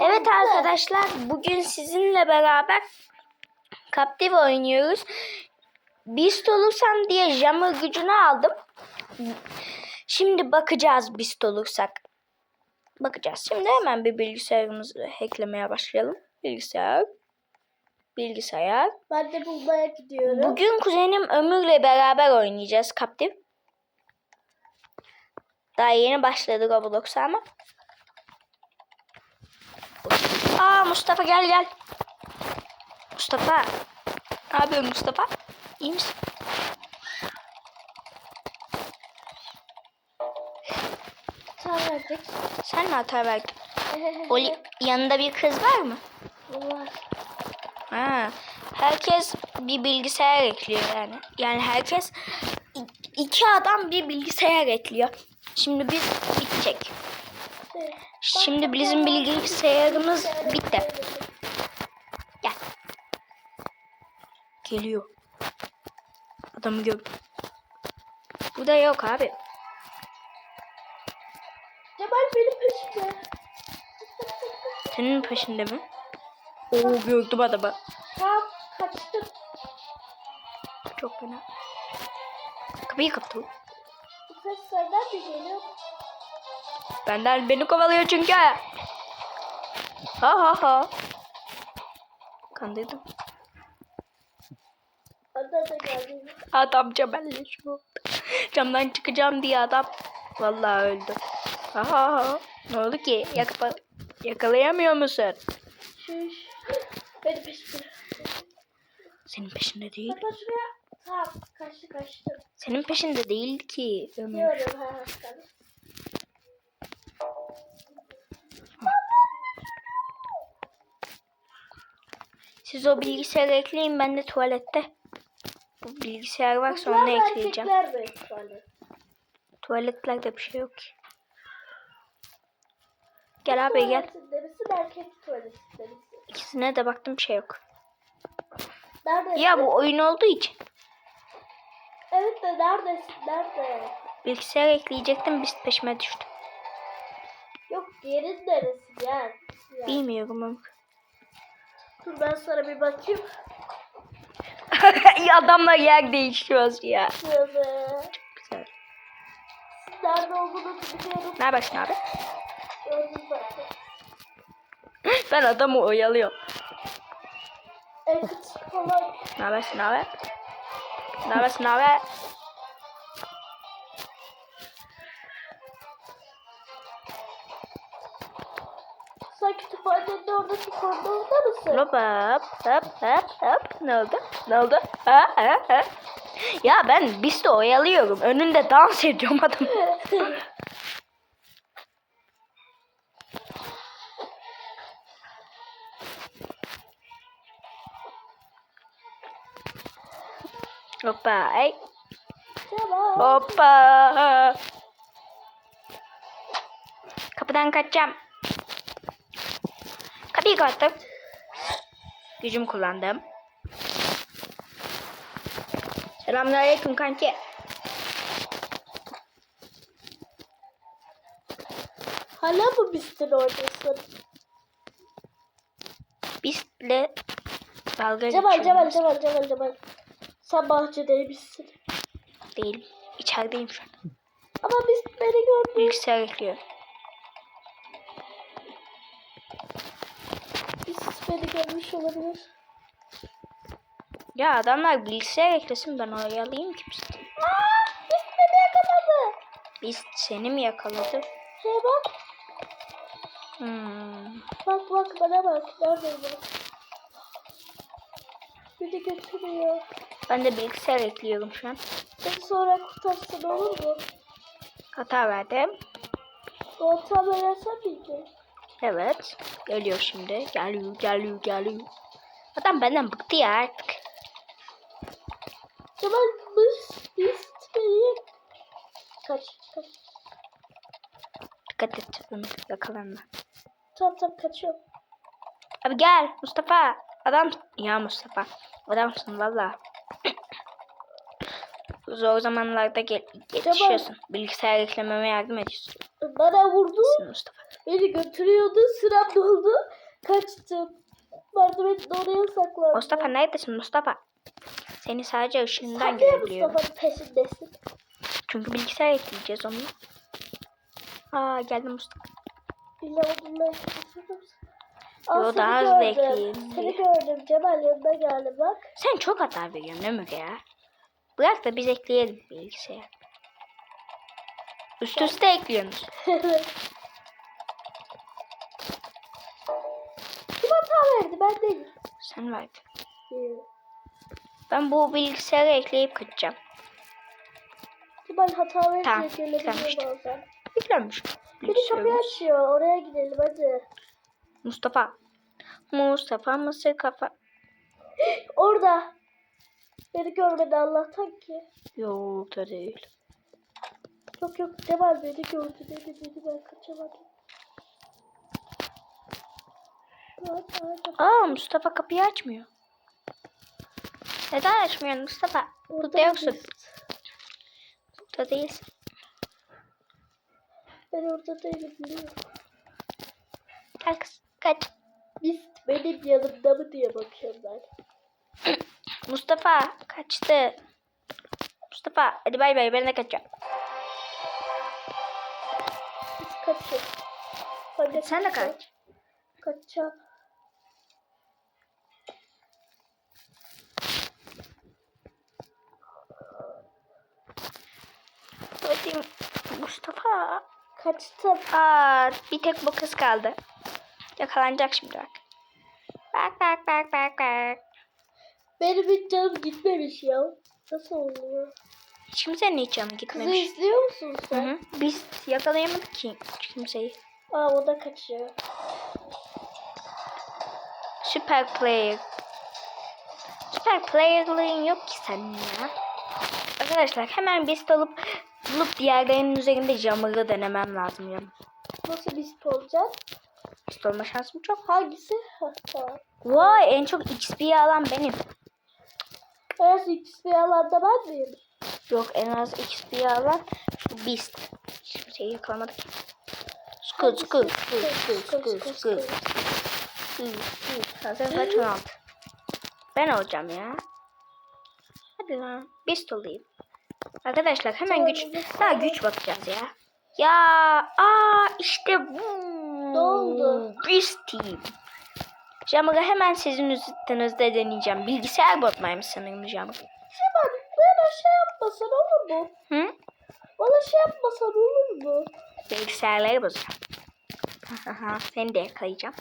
Evet arkadaşlar bugün sizinle beraber Captive oynuyoruz. Beast olursam diye jammer gücünü aldım. Şimdi bakacağız Beast olursak. Bakacağız. Şimdi hemen bir bilgisayarımızı hacklemeye başlayalım. Bilgisayar. Bilgisayar. Ben de bulmaya gidiyorum. Bugün kuzenim Ömür'le beraber oynayacağız Captive. Daha yeni başladı Roblox'a ama. Aa Mustafa gel gel. Mustafa. Ne yapıyorsun Mustafa? İyi misin? Tamam verdik. Sen mi hata verdin? Oli, yanında bir kız var mı? Var. Ha. Herkes bir bilgisayar ekliyor yani. Yani herkes iki adam bir bilgisayar ekliyor. Şimdi biz bitecek. Şimdi bizim bilgisayarımız bitti. Gel. Geliyor. Adamı gördüm. Bu da yok abi. Cemal benim peşimde. Senin peşinde mi? Oo gördüm adamı. Tamam kaçtım. Çok fena. Kapıyı kapatalım. Bu ses senden mi geliyor? Benden beni kovalıyor çünkü. Ha ha ha. Geldi. Adam cebelleşiyor. Camdan çıkacağım diye adam. Vallahi öldü. Ha ha ha. Ne oldu ki? Yakala yakalayamıyor musun? Şuş. Peşimde. Senin peşinde değil. Şuraya. Tamam kaçtı kaçtı. Senin peşinde değil ki. Ömür. Diyorum ha. Tamam. Siz o bilgisayarı ekleyin ben de tuvalette. Bu bilgisayar Kızlar mı, ekleyeceğim. tuvalet? Tuvaletlerde bir şey yok ki. Gel abi gel. İkisine de baktım bir şey yok. Neredesin? Ya bu oyun olduğu için. Evet de neredesin? Nerede? Bilgisayar ekleyecektim biz peşime düştü. Yok yerin neresi yer? Ya. Bilmiyorum ama. Dur ben sana bir bakayım. ya adamla yer değişiyoruz ya. Şöyle. Güzel. Siz nerede olduğunu biliyorum. Ne yapıyorsun abi? Gördüm zaten. Ben adamı oyalıyorum. Falan. Ne abi? Ne yapıyorsun abi? Sen kütüphanenin oradaki koridorda mısın? Hop hop hop hop hop. Ne oldu? Ne oldu? Ha, ha, ha. Ya ben de oyalıyorum. Önünde dans ediyorum adam. Hoppa. Tamam. Hoppa. Kapıdan kaçacağım. Kapıyı kapattım. Gücüm kullandım. Selamünaleyküm kanki. Hala mı bizden oradasın? Bizle dalga Cemal. Cemal Cemal Cemal Cemal. Sen bahçedeymişsin. Değil. İçerideyim şu an. Ama biz beni gördük. Bilgisayar beni görmüş olabilir. Ya adamlar bilgisayar eklesin ben oyalayayım ki biz. Aa, biz beni yakaladı. Biz seni mi yakaladı? Şeye bak. Hmm. Bak bak bana bak. Nerede bak. Beni götürüyor. Ben de bilgisayar ekliyorum şu an. Beni sonra kurtarsın olur mu? Hata verdim. Bu hata versen miydi? Evet. Geliyor şimdi. Geliyor, geliyor, geliyor. Adam benden bıktı ya artık. Cemal biz biz Kaç kaç. Dikkat et Ömür yakalanma. Tamam tamam kaçıyorum. Abi gel Mustafa. Adam ya Mustafa. Adamsın valla. Zor zamanlarda gel yetişiyorsun. Bilgisayar eklememe yardım ediyorsun. Bana vurdu. Mustafa. Beni götürüyordu. Sıram doldu. Kaçtım. Merdivenin oraya saklandım. Mustafa neredesin Mustafa? Seni sadece ışığından Sen görebiliyorum. Mustafa'nın peşindesin? Çünkü bilgisayar ekleyeceğiz onu. Aa geldi Mustafa. Onunla çalışıyorum. Yo, daha hızlı ekleyelim Seni diye. gördüm. Cemal yanına geldi bak. Sen çok hata veriyorsun Ömür ya. Bırak da biz ekleyelim bilgisayar. Üst üste ekliyorsunuz. Verdi? Ben değil. Sen verdin. Ben bu bilgisayarı ekleyip kaçacağım. Cemal hata verince Tamam, güzelmiş. bazen. Yüklenmiş. Biri kapıyı açıyor. Oraya gidelim hadi. Mustafa. Mustafa mısır kafa. Orada. Beni görmedi Allah'tan ki. Yok da değil. Yok yok Cemal beni gördü dedi dedi ben kaçamadım. Hadi, hadi. Aa Mustafa kapıyı açmıyor. Neden açmıyorsun Mustafa? Burada yoksun. biz. Burada değilsin. Ben orada değilim biliyorum. Gel kız. Kaç. Biz benim yanımda mı diye bakıyorum ben. Mustafa kaçtı. Mustafa hadi bay bay ben de kaçacağım. Biz. Hadi Sen de kaç. Kaçacağım. Hadi Mustafa. Kaçtım. Aa bir tek bu kız kaldı. Yakalanacak şimdi bak. Bak bak bak bak bak. Benim hiç canım gitmemiş ya. Nasıl oluyor? Hiç kimsenin hiç canı Kızı gitmemiş. izliyor musun Hı sen? hı. Biz yakalayamadık ki kimseyi. Aa o da kaçıyor. Süper player. Süper player'lığın yok ki senin ya. Arkadaşlar hemen bir alıp bulup diğerlerinin üzerinde camları denemem lazım ya. Nasıl biz olacağız? Bist olma şansım çok. Hangisi? Tamam. Vay en çok XP alan benim. Eğer ikisi bir alanda ben miyim? Yok en az XP alan şu Beast. Hiçbir şey yakalamadık. Skul skul skul skul skul skul. Hazır kaç 16. Ben olacağım ya. Hadi lan. Beast olayım. Arkadaşlar hemen güç daha güç bakacağız ya. Ya aa işte bu. Ne oldu? Beast Team. Jammer'ı hemen sizin üstünüzde deneyeceğim. Bilgisayar botmaymış sanırım Jammer. Cemal bana şey yapmasan olur mu? Hı? Bana şey yapmasan olur mu? Bilgisayarları bozacağım. Hahaha, Seni de yakalayacağım.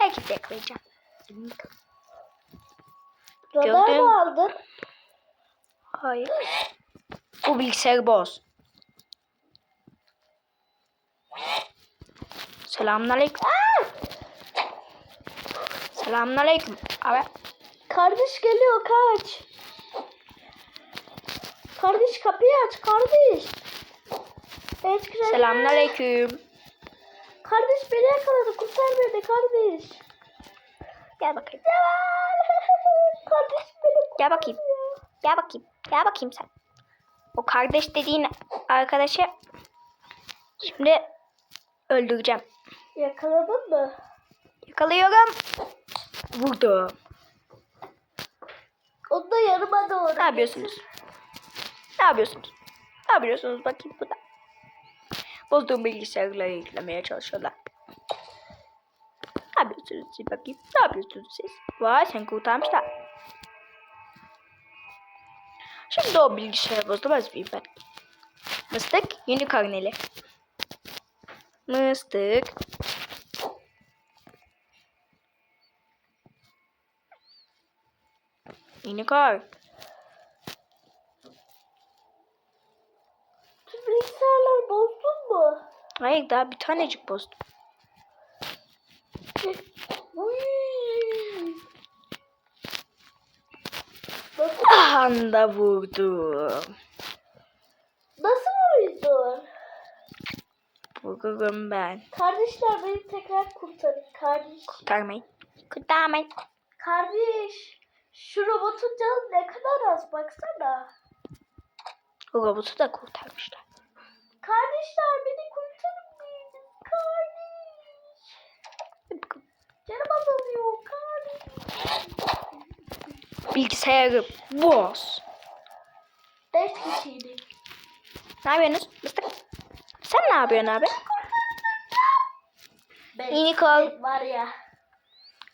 Belki de yakalayacağım. Radar mı aldın? Hayır. Bu bilgisayarı boz. Selamünaleyküm. Selamünaleyküm. Abi. Kardeş geliyor kaç. Kardeş kapıyı aç kardeş. Evet güzel. Selamünaleyküm. Kardeş beni yakaladı kurtar beni kardeş. Gel bakayım. kardeş beni Gel bakayım. Gel bakayım. Gel bakayım sen. O kardeş dediğin arkadaşı şimdi öldüreceğim. Yakaladın mı? Yakalıyorum. Vurdum. Onu da yanıma doğru. Ne yapıyorsunuz? Ne yapıyorsunuz? Ne yapıyorsunuz bakayım burada? Bozduğum bilgisayarları yüklemeye çalışıyorlar. Ne yapıyorsunuz siz bakayım? Ne yapıyorsunuz siz? Vay sen kurtarmışlar. Şimdi o bilgisayarı bozulmaz mıyım ben? Mıstık yeni karneli. Mıstık. Yeni kar. Bilgisayarları bozdun mu? Hayır daha bir tanecik bozdum. Uy. Anda vurdum. nasıl vurdun? Vururum ben. Kardeşler beni tekrar kurtarın. Kardeş. Kurtarmayın. Kurtarmayın. Kardeş. Şu robotun canı ne kadar az baksana. O robotu da kurtarmışlar. Kardeşler beni kurtarın. Kardeş. Canım azalıyor. Kahretsin. Bilgisayarı boz. Beş kişiydik. Ne yapıyorsunuz? Mıstık. Sen ne yapıyorsun abi? Beş. Unicorn. Var ya.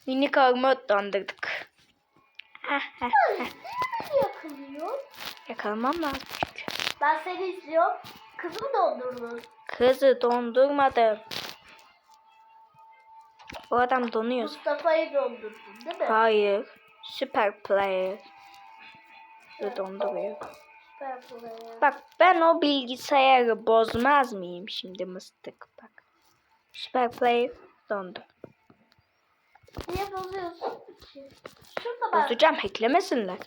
Unicorn'u dondurduk. Yakılıyor? Yakalamam lazım çünkü. Ben seni izliyorum. Kızımı dondurdun. Kızı dondurmadım. O adam donuyor. Mustafa'yı dondurdun değil mi? Hayır. Süper player. Donduruyor. Bak ben o bilgisayarı bozmaz mıyım şimdi mıstık bak. Süper player dondu. Niye bozuyorsun ki? Şurada ben. Bozacağım hacklemesinler.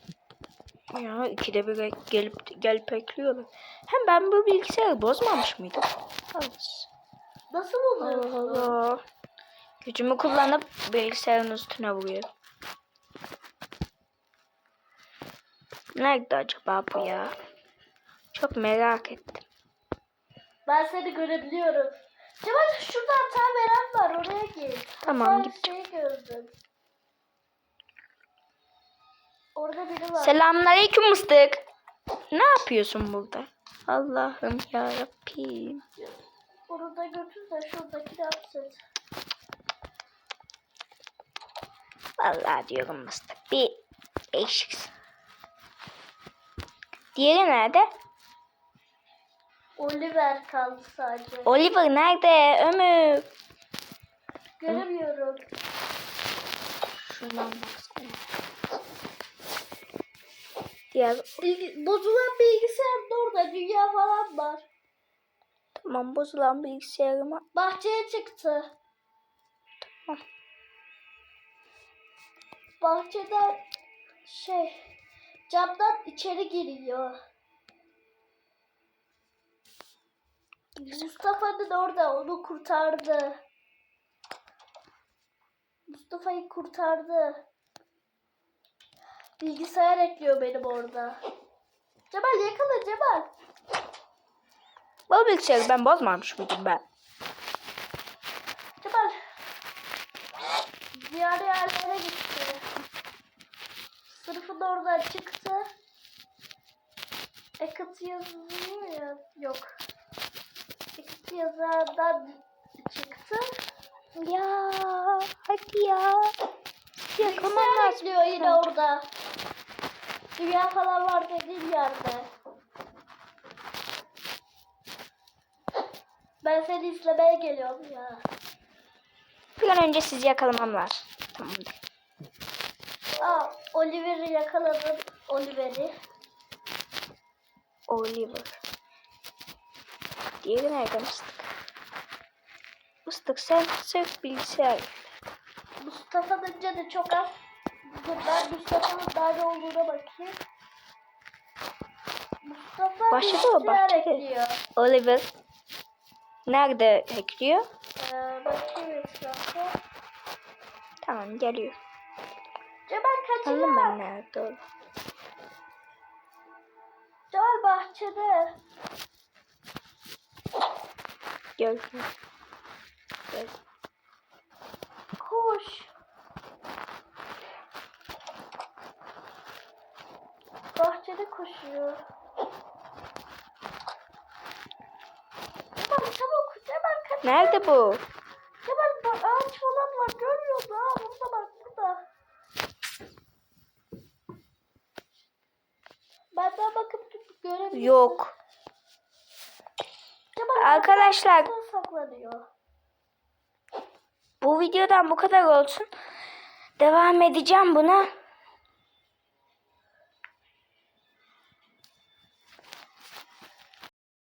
Ya ikide bir gelip gelip hackliyorlar. Hem ben bu bilgisayarı bozmamış mıydım? Evet. Nasıl bozuyorsun? Allah. Gücümü kullanıp bilgisayarın üstüne vuruyor. Nerede acaba bu ya? Çok merak ettim. Ben seni görebiliyorum. Cemal şurada hata veren var oraya git. Tamam, Ben gideceğim. şey gördüm. Orada biri var. Selamünaleyküm mıstık. Ne yapıyorsun burada? Allah'ım ya Rabbim. Onu da götür de şuradaki yapsın. Vallahi diyorum mıstık. Bir değişiksin. Diğeri nerede? Oliver kaldı sadece. Oliver nerede? Ömür. Göremiyorum. Şuradan baksana. Diğer Bilgi- bozulan bilgisayar da orada dünya falan var. tamam bozulan bilgisayarıma. Bahçeye çıktı. Tamam. Bahçeden şey camdan içeri giriyor. Mustafa'nın orada onu kurtardı. Mustafa'yı kurtardı. Bilgisayar ekliyor benim orada. Cemal yakala Cemal. Bu bilgisayarı ben bozmamış mıydım ben? Cemal. Diğer yerlere gitti. Sınıfın oradan çıktı. Ekıt yazıyor ya. Yok. Ekıt yazardan çıktı. Ya hadi ya. Yakamam lazım. ekliyor yine orada. Dünya falan var dediğin yerde. Ben seni izlemeye geliyorum ya. Bir an önce sizi yakalamam lazım. Tamamdır. Aa, Oliver'i yakaladım. Oliver'i. Oliver. Diğeri nerede mıstık? Mıstık sen sırf bilgisayar. Mustafa'nın canı çok az. Ben Mustafa'nın nerede olduğuna bakayım. Mustafa Başladı başladı. ekliyor. Oliver. Nerede hackliyor? Ee, bakayım etrafa. Tamam geliyor. Anladım ben kaçıyor. nerede olduğunu. Cemal bahçede. Gördüm. Gördüm. Koş. Bahçede koşuyor. Cemal çabuk. Cemal kaç. Nerede bu? Bak ağaç falan var. Görmüyordu ha. Burada bak burada. Benden bakıp tutup göremiyorsun. Yok. Cemal Arkadaşlar saklanıyor. bu videodan bu kadar olsun. Devam edeceğim buna.